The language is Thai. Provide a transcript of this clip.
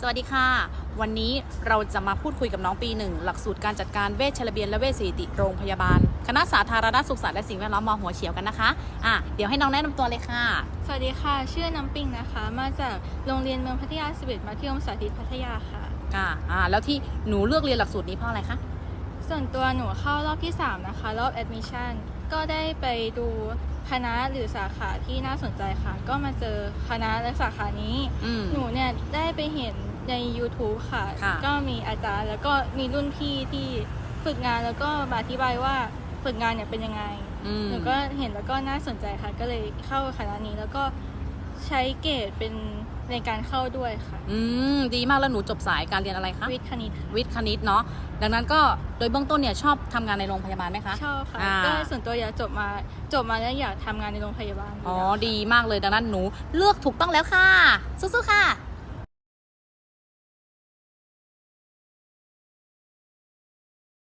สวัสดีค่ะ วันนี้เราจะมาพูดคุยกับน้องปีหนึ่งหลักสูตรการจัดการเวชระเบียนและเวชสถิติโรงพยาบาล คณะสาธารณสุขศาสตร์และสิ่งแวดล้อมมหัวเฉียวกันนะคะอะเดี๋ยวให้น้องแนะนำตัวเลยค่ะ สวัสดีค่ะ ชื่อน้ำปิงนะคะ มาจากโรงเรียนเมืองพัทยา11มัธยมสาธิตพัทยาค่ะค่ะอ่าแล้วที่หนูเลือกเรียนหลักสูตรนี้เพราะอะไรคะ ส่วนตัวหนูเข้ารอบที่ 3 นะคะ รอบ admission ก็ได้ไปดูคณะหรือสาขาที่น่าสนใจค่ะ ก็มาเจอคณะและสาขานี้ อืม หนูเนี่ยได้ไปเห็นใน YouTube ค่ะ ค่ะ ก็มีอาจารย์แล้วก็มีรุ่นพี่ที่ฝึกงานแล้วก็มาอธิบายว่าฝึกงานเนี่ยเป็นยังไง อืม หนูก็เห็นแล้วก็น่าสนใจค่ะ ก็เลยเข้าคณะนี้แล้วก็ ใช้เกรดเป็นในการเข้าด้วยค่ะ อืมดีมากแล้วหนูจบสายการเรียนอะไรคะวิทย์คณิตค่ะวิทย์คณิตเนาะดังนั้นก็โดยเบื้องต้นเนี่ยชอบทำงานในโรงพยาบาลไหมคะ ชอบค่ะอ่า ก็ส่วนตัวอยากจบมาจบมาแล้วอยากทำงานในโรงพยาบาลอ๋อยู่แล้วค่ะ ดีมากเลยดังนั้นหนูเลือกถูกต้องแล้วค่ะสู้ๆค่ะ